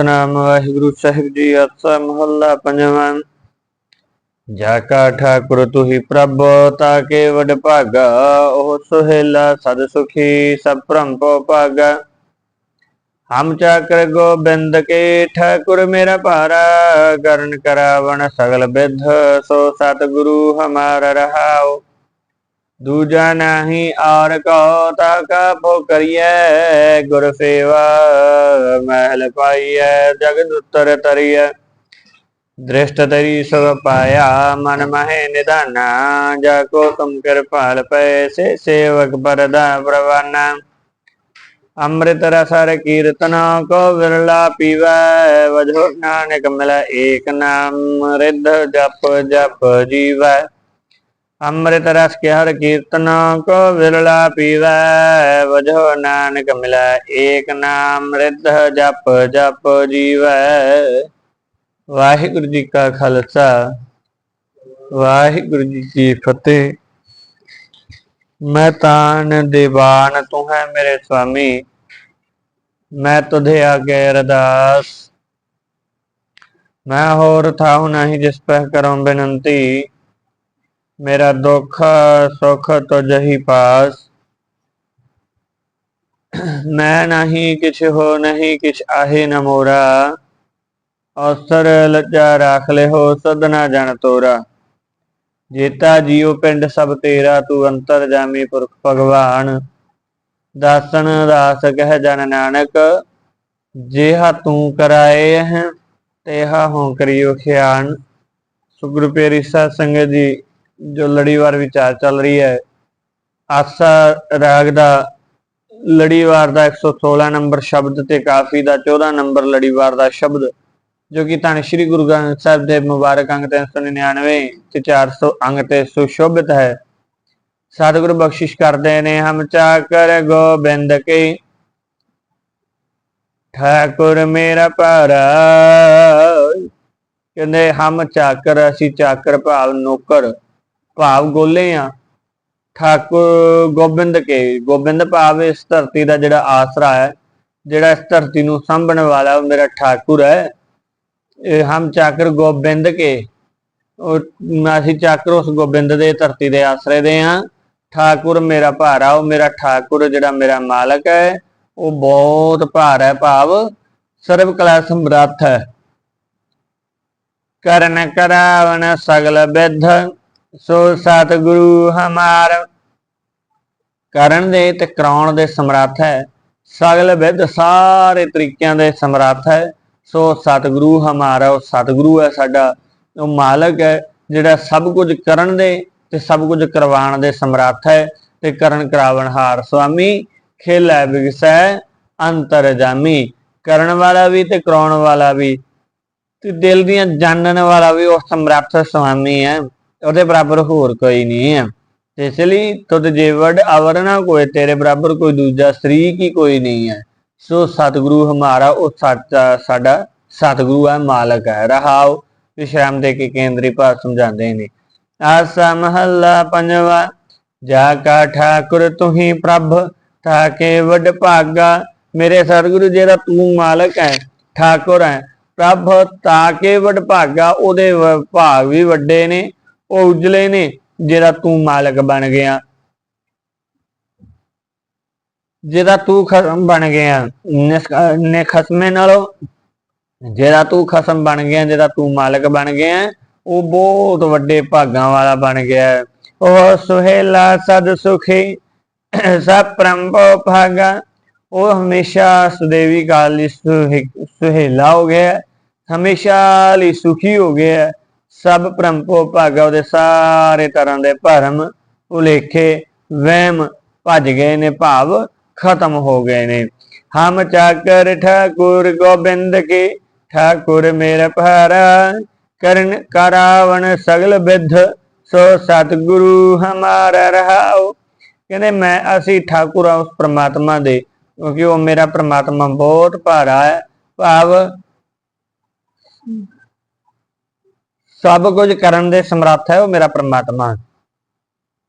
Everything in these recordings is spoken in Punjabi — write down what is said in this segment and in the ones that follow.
ਸਤਨਾਮ ਵਾਹਿਗੁਰੂ ਸਾਹਿਬ ਜੀ ਅਸਾ ਮਹੱਲਾ ਪੰਜਵਾਂ ਜਾ ਕਾ ਠਾਕੁਰ ਤੁਹੀ ਪ੍ਰਭ ਤਾ ਕੇ ਵਡ ਭਾਗਾ ਉਹ ਸੁਹੇਲਾ ਸਦ ਸੁਖੀ ਸਭ ਭ੍ਰਮ ਪੋ ਭਾਗਾ ਹਮ ਚਾਕਰ ਗੋਬਿੰਦ ਕੇ ਠਾਕੁਰ ਮੇਰਾ ਭਾਰਾ ਕਰਨ ਕਰਾਵਣ ਸਗਲ ਬਿਧ ਸੋ ਸਤਿਗੁਰੂ ਹਮਾਰਾ ਰਹਾਓ ਦੂਜਾ ਨਹੀਂ ਔਰ ਕੋ ਤਾਕਾ ਭੋ ਗੁਰ ਸੇਵਾ ਮਹਿਲ ਪਾਈਐ, ਜਗਦ ਉਤਰ ਤਰੀਐ। ਦ੍ਰਿਸ਼ਟ ਤਰੀ ਸਭ ਪਾਇਆ, ਮਨ ਮਹਿ ਨਿਧਾਨਾ, ਜਾ ਕੋ ਤੁਮ ਕਿਰਪਾਲ ਪੈ ਸੇ ਸੇਵਕ ਬਰਦਾ ਪ੍ਰਵਾਨਾ। ਅੰਮ੍ਰਿਤ ਰਸਰ ਕੀਰਤਨ ਕੋ ਵਿਰਲਾ ਪੀਵੈ ਵਜੋ ਨਾਨਕ ਮਿਲੈ ਏਕ ਨਾਮ, ਰਿੱਧ ਜਪ ਜਪ ਜੀਵੈ। ਅੰਮ੍ਰਿਤ ਰਸ ਕੇ ਹਰ ਕੀਰਤਨ ਕੋ ਵਿਰਲਾ ਪੀਵੈ ਵਜੋ ਨਾਨਕ ਮਿਲੈ ਏਕ ਨਾਮ ਰਿੱਧ ਜਪ ਜਪ ਜੀਵੈ ਵਾਹਿਗੁਰੂ ਜੀ ਕਾ ਖਾਲਸਾ ਵਾਹਿਗੁਰੂ ਜੀ ਕੀ ਫਤਿਹ ਮੈਂ ਤਾਨ ਦੀਵਾਨ ਤੂੰ ਹੈ ਮੇਰੇ ਸੁਆਮੀ ਮੈਂ ਤੁਧੇ ਆਗੇ ਅਰਦਾਸ ਮੈਂ ਹੋਰ ਥਾਉ ਨਹੀਂ ਜਿਸ ਪੈ ਕਰਮ ਬੇਨੰਤੀ ਮੇਰਾ ਦੁੱਖ, ਸੁਖ ਤੁਝਹੀ ਪਾਸ। ਮੈਂ ਨਹੀਂ, ਕਿਛ ਹੋ ਨਹੀਂ, ਕਿਛ ਆਹੇ ਨ ਮੋਰਾ। ਅਵਸਰ ਲੱਜਾ ਰਾਖ ਲੈ ਹੋ ਸਦਨਾ ਜਨ ਤੋਰਾ। ਜੇਤਾ ਜੀਉ ਪਿੰਡ ਸਭ ਤੇਰਾ, ਤੂੰ ਅੰਤਰ ਜਾਮੀ ਪੁਰਖ ਭਗਵਾਨ। ਦਾਸਨ ਦਾਸ ਕਹਿ ਜਨ ਨਾਨਕ, ਜਿਹਾ ਤੂੰ ਕਰਾਏ ਹੈ ਤੇਹਾ ਹੋ ਕਰਿਓ ਖਿਆਨ। ਸੁਗਰੂ ਪੇਰੀ ਸਾਧ ਸੰਗਤ ਜੀ। ਜੋ ਲੜੀਵਾਰ ਵਿਚਾਰ ਚੱਲ ਰਹੀ ਹੈ ਆਸਾ ਰਾਗ ਦਾ ਲੜੀਵਾਰ ਦਾ 116 ਨੰਬਰ ਸ਼ਬਦ ਤੇ ਕਾਫੀ ਦਾ 14 ਨੰਬਰ ਲੜੀਵਾਰ ਦਾ ਸ਼ਬਦ, ਜੋ ਕਿ ਧੰਨ ਸ਼੍ਰੀ ਗੁਰੂ ਗ੍ਰੰਥ ਸਾਹਿਬ ਦੇ ਮੁਬਾਰਕ ਅੰਗ 399 ਤੇ 400 ਅੰਗ ਤੇ ਸੁਸ਼ੋਭਿਤ ਹੈ। ਸਤਿਗੁਰ ਬਖਸ਼ਿਸ਼ ਕਰਦੇ ਨੇ, ਹਮ ਚਾਕਰ ਗੋਬਿੰਦ ਕੀ। ਠਾਕੁਰ ਮੇਰਾ ਭਾਰਾ। ਕਹਿੰਦੇ, ਹਮ ਚਾਕਰ, ਅਸੀਂ ਚਾਕਰ ਭਾਵ ਨੌਕਰ। ਭਾਵ ਗੋਲੇ ਆ। ਠਾਕੁਰ ਗੋਬਿੰਦ ਕੇ, ਗੋਬਿੰਦ ਭਾਵ ਇਸ ਧਰਤੀ ਦਾ ਜਿਹੜਾ ਆਸਰਾ ਹੈ, ਜਿਹੜਾ ਇਸ ਧਰਤੀ ਨੂੰ ਸੰਭਣ ਵਾਲਾ ਉਹ ਮੇਰਾ ਠਾਕੁਰ ਹੈ। ਇਹ ਹਮ ਚਾਕਰ ਗੋਬਿੰਦ ਕੇ। ਉਹ ਅਸੀਂ ਚਾਕਰ ਉਸ ਗੋਬਿੰਦ ਦੇ ਧਰਤੀ ਦੇ ਆਸਰੇ ਦੇ ਆ। ਠਾਕੁਰ ਮੇਰਾ ਭਾਰਾ, ਉਹ ਮੇਰਾ ਠਾਕੁਰ ਜਿਹੜਾ ਮੇਰਾ ਮਾਲਕ ਹੈ, ਉਹ ਬਹੁਤ ਭਾਰ ਹੈ ਭਾਵ। ਸਰਬ ਕਲਾ ਸਮਰੱਥ ਹੈ। ਕਰਨ ਕਰਾਵਨ ਸਗਲ ਬਿਧ। ਸੋ ਸਤਿਗੁਰੂ ਹਮਾਰ ਕਰਨ ਦੇ ਤੇ ਕਰਾਉਣ ਦੇ ਸਮਰੱਥ ਹੈ। ਸਗਲ ਵਿਦ ਸਾਰੇ ਤਰੀਕਿਆਂ ਦੇ ਸਮਰੱਥ ਹੈ। ਸੋ ਸਤਿਗੁਰੂ ਹਮਾਰਾ, ਉਹ ਸਤਿਗੁਰੂ ਹੈ ਸਾਡਾ, ਉਹ ਮਾਲਕ ਹੈ, ਜਿਹੜਾ ਸਭ ਕੁਝ ਕਰਨ ਦੇ ਤੇ ਸਭ ਕੁਝ ਕਰਵਾਉਣ ਦੇ ਸਮਰੱਥ ਹੈ ਤੇ ਕਰਨ ਕਰਾਵਣ ਹਾਰ। ਸੁਆਮੀ, ਖੇਲੇ ਬਿਗਸੈ ਅੰਤਰ ਜਾਮੀ। ਕਰਨ ਵਾਲਾ ਵੀ ਤੇ ਕਰਾਉਣ ਵਾਲਾ ਵੀ। ਤੇ ਦਿਲ ਦੀਆਂ ਜਾਣਨ ਵਾਲਾ ਵੀ ਉਹ ਸਮਰੱਥ ਸੁਆਮੀ ਹੈ। ਉਹਦੇ ਬਰਾਬਰ ਹੋਰ ਕੋਈ ਨਹੀਂ ਹੈ ਇਸ ਲਈ ਤੁਧ ਜੀਵੜ ਅਵਰਨਾ ਕੋਈ ਤੇਰੇ ਬਰਾਬਰ ਕੋਈ ਦੂਜਾ ਸ੍ਰੀ ਕੀ ਕੋਈ ਨਹੀਂ ਹੈ ਸੋ ਸਤਿਗੁਰੂ ਹਮਾਰਾ, ਉਹ ਸਾਡਾ ਸਤਿਗੁਰੂ ਹੈ, ਮਾਲਕ ਹੈ। ਰਹਾਉ ਵਿਸ਼ਰਾਮ ਦੇ ਕੇ ਕੇਂਦਰੀ ਭਾਵ ਸਮਝਾਉਂਦੇ ਨੇ। ਆਸਾ ਮਹੱਲਾ ਪੰਜਵਾ, ਜਾ ਕਾ ਠਾਕੁਰ ਤੁਹੀ ਪ੍ਰਭ, ਤਾਕੇ ਵੱਡ ਭਾਗਾ। ਮੇਰੇ ਸਤਿਗੁਰੂ ਜਿਹੜਾ ਤੂੰ ਮਾਲਕ ਹੈ, ਠਾਕੁਰ ਹੈ। ਪ੍ਰਭ, ਤਾਕੇ ਵੱਡ ਭਾਗਾ, ਉਹਦੇ ਭਾਗ ਵੀ ਵੱਡੇ ਨੇ। ਉਹ ਉਜਲੇ ਨੇ, ਜਿਹੜਾ ਤੂੰ ਮਾਲਕ ਬਣ ਗਿਆ। ਜਿਹੜਾ ਤੂੰ ਖਸਮ ਬਣ ਗਿਆ ਨੇ ਖਸਮੇ ਨਾਲੋਂ, ਜਿਹੜਾ ਤੂੰ ਖਸਮ ਬਣ ਗਿਆ, ਜਿਹੜਾ ਤੂੰ ਮਾਲਕ ਬਣ ਗਿਆ, ਉਹ ਬਹੁਤ ਵੱਡੇ ਭਾਗਾਂ ਵਾਲਾ ਬਣ ਗਿਆ। ਉਹ ਸੁਹੇਲਾ ਸਦ ਸੁਖੀ, ਸਭ ਪ੍ਰੰਭੋ ਭਾਗਾ। ਉਹ ਹਮੇਸ਼ਾ ਸੁਦੇਵੀ ਕਾਲ ਲਈ ਸੁਹਿ- ਸੁਹੇਲਾ ਹੋ ਗਿਆ, ਹਮੇਸ਼ਾ ਲਈ ਸੁਖੀ ਹੋ ਗਿਆ। ਸਭ ਪ੍ਰੰਭੋ ਭਾਗਾ ਉਹਦੇ ਸਾਰੇ ਤਰ੍ਹਾਂ ਦੇ ਭਰਮ ਉਲੇਖੇ ਵਹਿਮ ਭੱਜ ਗਏ ਨੇ, ਭਾਵ ਖਤਮ ਹੋ ਗਏ ਨੇ। ਹਮ ਚਾਕਰ ਠਾਕੁਰ ਗੋਬਿੰਦ ਕੇ, ਠਾਕੁਰ ਮੇਰਾ ਭਾਰਾ, ਕਰਨ ਕਰਾਵਣ ਸਗਲ ਬਿਧ, ਸੋ ਸਤਿਗੁਰੂ ਹਮਾਰਾ ਰਹਾਓ ਕਹਿੰਦੇ, ਮੈਂ, ਅਸੀਂ ਠਾਕੁਰ ਆ ਉਸ ਪ੍ਰਮਾਤਮਾ ਦੇ, ਕਿਉਂਕਿ ਉਹ ਮੇਰਾ ਪ੍ਰਮਾਤਮਾ ਬਹੁਤ ਭਾਰਾ ਹੈ। ਭਾਵ ਸਭ ਕੁਝ ਕਰਨ ਦੇ ਸਮਰੱਥ ਹੈ, ਉਹ ਮੇਰਾ ਪ੍ਰਮਾਤਮਾ।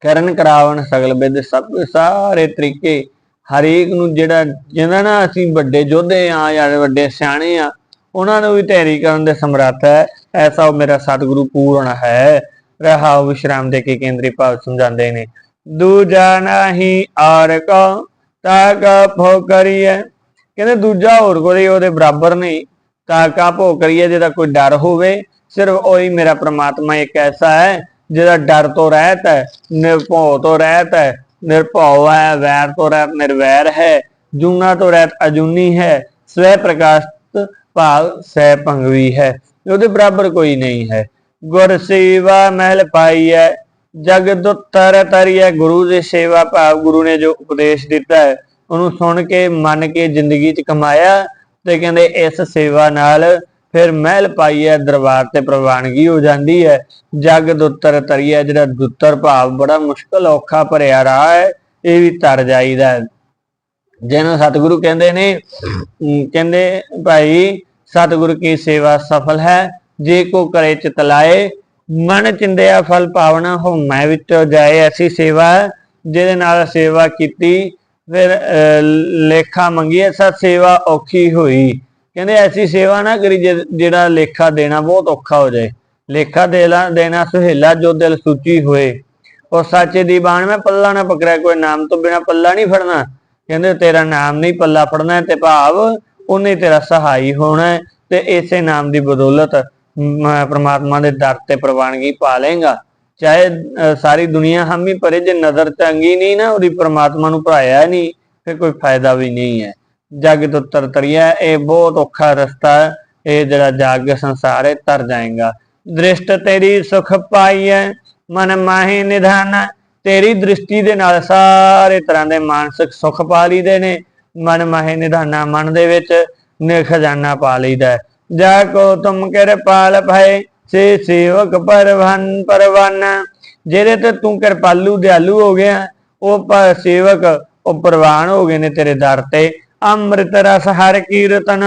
ਕਰਨ, ਕਰਾਵਣ, ਸਗਲ, ਬਿਦ, ਸਭ ਸਾਰੇ ਤਰੀਕੇ ਹਰੇਕ ਨੂੰ ਜਿਹੜਾ, ਜਿਹਦਾ ਨਾ ਅਸੀਂ ਵੱਡੇ ਯੋਧੇ ਆ ਜਾਂ ਵੱਡੇ ਸਿਆਣੇ ਆ, ਉਹਨਾਂ ਨੂੰ ਵੀ ਤੈਰੀ ਕਰਨ ਦੇ ਸਮਰੱਥ ਹੈ। ਐਸਾ ਉਹ ਮੇਰਾ ਸਤਿਗੁਰੂ ਪੂਰਨ ਹੈ। ਰਹਾਉ ਵਿਸ਼ਰਾਮ ਦੇ ਕੇ ਕੇਂਦਰੀ ਭਾਵ ਸਮਝਾਉਂਦੇ ਨੇ। ਦੂਜਾ ਨਹੀਂ ਆਰ ਕੋ, ਤਾ ਕਾ ਭੋ ਕਰੀਏ ਕਹਿੰਦੇ ਦੂਜਾ ਹੋਰ ਕੋਈ ਉਹਦੇ ਬਰਾਬਰ ਨਹੀਂ। ਕਾਕਾ ਭੋ ਕਰੀਏ, ਜਿਹਦਾ ਕੋਈ ਡਰ ਹੋਵੇ, ਸਿਰਫ ਉਹੀ ਮੇਰਾ ਪ੍ਰਮਾਤਮਾ ਇੱਕ ਐਸਾ ਹੈ, ਜਿਹਦਾ ਡਰ ਤੋਂ ਰਹਿਤ ਹੈ, ਨਿਰਭਉ ਤੋਂ ਰਹਿਤ ਹੈ, ਨਿਰਭਉ ਹੈ, ਵੈਰ ਤੋਂ ਰਹਿਤ, ਨਿਰਵੈਰ ਹੈ, ਜੂਨਾ ਤੋਂ ਰਹਿਤ ਅਜੂਨੀ ਹੈ, ਸਵੈ ਪ੍ਰਕਾਸ਼ਤ ਭਾਵ ਸਹਿ ਭੰਗਵੀ ਹੈ, ਉਹਦੇ ਬਰਾਬਰ ਕੋਈ ਨਹੀਂ ਹੈ। ਗੁਰ ਸੇਵਾ ਮਹਿਲ ਪਾਈ ਹੈ ਜਗਤ ਉਤਰ ਤਰੀਏ ਗੁਰੂ ਦੀ ਸੇਵਾ ਭਾਵ ਗੁਰੂ ਨੇ ਜੋ ਉਪਦੇਸ਼ ਦਿੱਤਾ ਹੈ, ਉਹਨੂੰ ਸੁਣ ਕੇ, ਮੰਨ ਕੇ ਜ਼ਿੰਦਗੀ 'ਚ ਕਮਾਇਆ ਤੇ ਕਹਿੰਦੇ ਇਸ ਸੇਵਾ ਨਾਲ ਫਿਰ ਮਹਿਲ ਪਾਈ ਦਰਬਾਰ ਤੇ ਪ੍ਰਵਾਨਗੀ ਹੋ ਜਾਂਦੀ ਹੈ। ਜਗ ਦੁੱਤਰ ਤਰੀਏ ਜਿਹੜਾ ਦੁੱਤਰ ਭਾਵ ਬੜਾ ਮੁਸ਼ਕਲ ਔਖਾ ਭਰਿਆ ਰਾਹ ਹੈ ਇਹ ਵੀ ਤਰ ਜਾਈਦਾ ਹੈ। ਜਿਹਨੂੰ ਸਤਿਗੁਰੂ ਕਹਿੰਦੇ ਨੇ ਕਹਿੰਦੇ ਭਾਈ ਸਤਿਗੁਰੂ ਕੀ ਸੇਵਾ ਸਫਲ ਹੈ? ਜੇ ਕੋ ਕਰੇ ਚਿਤ ਲਾਏ ਮਨ ਚਿੰਦਿਆ ਫਲ ਪਾਵਨਾ ਹੋਮੈ ਵਿੱਚੋਂ ਜਾਏ ਐਸੀ ਸੇਵਾ ਹੈ, ਜਿਹਦੇ ਨਾਲ ਸੇਵਾ ਕੀਤੀ ਫਿਰ ਅਹ, ਲੇਖਾ ਮੰਗੀ ਐਸਾ ਸੇਵਾ ਔਖੀ ਹੋਈ। ਕਹਿੰਦੇ ਐਸੀ ਸੇਵਾ ਨਾ ਕਰੀ ਜਿਹ- ਜਿਹੜਾ ਲੇਖਾ ਦੇਣਾ ਬਹੁਤ ਔਖਾ ਹੋ ਜਾਏ। ਲੇਖਾ ਦੇਣਾ ਦੇਣਾ ਸੁਹੇਲਾ ਜੋ ਦਿਲ ਸੂਚੀ ਹੋਏ। ਉਹ ਸੱਚੇ ਦੀ ਬਾਣ ਮੈਂ ਪੱਲਾ ਨਾ ਪਕੜਿਆ ਕੋਈ ਨਾਮ ਤੋਂ ਬਿਨਾ ਪੱਲਾ ਨਹੀਂ ਫੜਨਾ। ਕਹਿੰਦੇ ਤੇਰਾ ਨਾਮ ਨਹੀਂ ਪੱਲਾ ਫੜਨਾ ਤੇ ਭਾਵ ਉਹਨੇ ਤੇਰਾ ਸਹਾਈ ਹੋਣਾ ਤੇ ਇਸੇ ਨਾਮ ਦੀ ਬਦੌਲਤ ਪਰਮਾਤਮਾ ਦੇ ਦਰ ਤੇ ਪ੍ਰਵਾਨਗੀ ਪਾ ਲੇਗਾ ਚਾਹੇ ਸਾਰੀ ਦੁਨੀਆ ਹਾਮੀ ਭਰੇ, ਜੇ ਨਜ਼ਰ ਚੰਗੀ ਨਹੀਂ ਨਾ, ਉਹਦੀ ਪਰਮਾਤਮਾ ਨੂੰ ਭਰਾਇਆ ਨਹੀਂ, ਫਿਰ ਕੋਈ ਫਾਇਦਾ ਵੀ ਨਹੀਂ ਹੈ। ਜਗ ਤੋਂ ਤਰਤਰੀਆ, ਇਹ ਬਹੁਤ ਔਖਾ ਰਸਤਾ ਹੈ, ਇਹ ਜਿਹੜਾ ਜਗ ਸੰਸਾਰ ਹੈ, ਤਰ ਜਾਏਗਾ। ਦ੍ਰਿਸ਼ਟ ਤੇਰੀ ਸੁਖ ਪਾਈਐ, ਮਨ ਮਾਹੀ ਨਿਧਾਨ ਤੇਰੀ ਦ੍ਰਿਸ਼ਟੀ ਦੇ ਨਾਲ ਸਾਰੇ ਤਰ੍ਹਾਂ ਦੇ ਮਾਨਸਿਕ ਸੁਖ ਪਾ ਲਈਦੇ ਨੇ। ਮਨ ਮਾਹੀ ਨਿਧਾਨਾ ਮਨ ਦੇ ਵਿੱਚ ਨਿਖਜਾਨਾ ਪਾ ਲਈਦਾ ਹੈ। ਜਾ ਕੋ ਤੁਮ ਕਿਰਪਾਲ ਭਏ ਸੇ ਸੇਵਕ ਪਰਵਨ ਪਰਵਨ ਜਿਹੜੇ ਤੇ ਤੂੰ ਕਿਰਪਾਲੂ, ਦਿਆਲੂ ਹੋ ਗਿਆ, ਉਹ ਸੇਵਕ, ਉਹ ਪ੍ਰਵਾਨ ਹੋ ਗਏ ਨੇ ਤੇਰੇ ਦਰ ਤੇ। ਅੰਮ੍ਰਿਤ ਰਸ ਹਰ ਕੀਰਤਨ,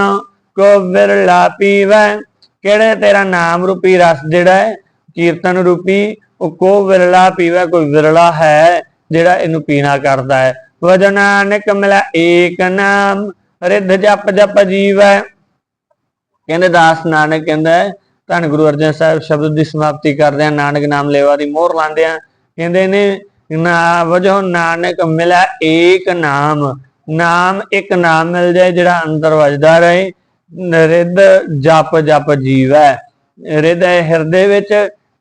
ਕੋ ਵਿਰਲਾ ਪੀਵੈ। ਕਿਹੜੇ ਤੇਰਾ ਨਾਮ ਰੂਪੀ ਰਸ ਜਿਹੜਾ ਹੈ? ਕੀਰਤਨ ਰੂਪੀ, ਉਹ ਕੋ ਵਿਰਲਾ ਪੀਵੈ, ਕੋਈ ਵਿਰਲਾ ਹੈ ਜਿਹੜਾ ਇਹਨੂੰ ਪੀਣਾ ਕਰਦਾ ਹੈ। ਵਜਨਾਨਕ ਮਿਲਾ ਏਕ ਨਾਮ, ਰਿੱਧ ਜਪ ਜਪ ਜੀਵੈ। ਕਹਿੰਦੇ ਦਾਸ ਨਾਨਕ ਕਹਿੰਦਾ ਧੰਨ ਗੁਰੂ ਅਰਜਨ ਸਾਹਿਬ ਸ਼ਬਦ ਦੀ ਸਮਾਪਤੀ ਕਰਦੇ ਆ ਨਾਨਕ ਨਾਮ ਲੈਵਾ ਦੀ ਮੋਹਰ ਲਾਉਂਦੇ ਆ ਕਹਿੰਦੇ ਨੇ, ਨਾ ਵਜੋ ਨਾਨਕ ਮਿਲਾ ਏਕ ਨਾਮ ਨਾਮ ਇੱਕ ਨਾਮ ਮਿਲ ਜਾਏ ਜਿਹੜਾ ਅੰਦਰ ਵੱਜਦਾ ਰਹੇ। ਰਿੱਧ ਜਪ ਜਪ ਜੀਵੈ, ਰਿੱਧ ਹਿਰਦੇ ਵਿੱਚ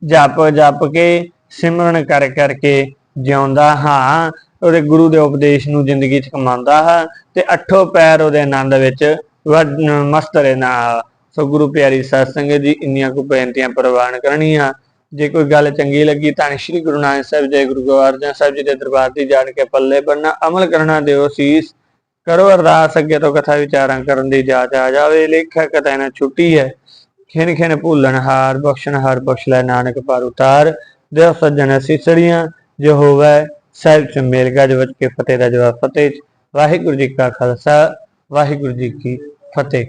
ਜਪ ਜਪ ਕੇ, ਸਿਮਰਨ ਕਰ ਕਰਕੇ ਜਿਉਂਦਾ ਹਾਂ। ਉਹਦੇ ਗੁਰੂ ਦੇ ਉਪਦੇਸ਼ ਨੂੰ ਜ਼ਿੰਦਗੀ 'ਚ ਕਮਾਉਂਦਾ ਹਾਂ ਤੇ ਅੱਠੋ ਪੈਰ ਉਹਦੇ ਆਨੰਦ ਵਿੱਚ ਵੱਡ- ਮਸਤ ਰਹਿਣਾ ਸੋ ਗੁਰੂ ਪਿਆਰੀ ਸਾਧ ਸੰਗਤ ਜੀ, ਇੰਨੀਆਂ ਕੁ ਬੇਨਤੀਆਂ ਪ੍ਰਵਾਨ ਕਰਨੀਆਂ। ਜੇ ਕੋਈ ਗੱਲ ਚੰਗੀ ਲੱਗੀ ਤਾਂ ਸ਼੍ਰੀ ਗੁਰੂ ਨਾਨਕ ਸਾਹਿਬ ਜੈ ਗੁਰੂ ਗੋਬਿੰਦ ਅਰਜਨ ਸਾਹਿਬ ਜੀ ਦੇ ਦਰਬਾਰ ਦੀ ਜਾਣ ਕੇ ਪੱਲੇ ਬੰਨਾ ਅਮਲ ਕਰਨਾ ਦਿਓ, ਸੀਸ ਕਰੋ, ਅਰਦਾਸ ਅੱਗੇ ਤੋਂ ਕਥਾ ਵਿਚਾਰਾਂ ਕਰਨ ਦੀ ਜਾਚ ਆ ਜਾਵੇ ਲੇਖਾ ਕਥਾ ਨਾ ਛੁੱਟੀ ਹੈ। ਖਿਨ ਖਿਨ ਭੁੱਲਣ ਹਾਰ, ਬਖਸ਼ਣ ਹਾਰ, ਬਖਸ਼ ਲੈ ਨਾਨਕ ਪਰ ਉਤਾਰ। ਦੇਵ ਸੱਜਣ ਸਿਸੜੀਆਂ, ਜੋ ਹੋਵੇ, ਸਾਹਿਬ ਚ ਮੇਲ ਗੱਜ ਵਜ ਕੇ ਫਤਿਹ ਦਾ ਜਵਾਬ ਫਤਿਹ ਵਾਹਿਗੁਰੂ ਜੀ ਕਾ ਖਾਲਸਾ, ਵਾਹਿਗੁਰੂ ਜੀ ਕੀ ਫਤਿਹ।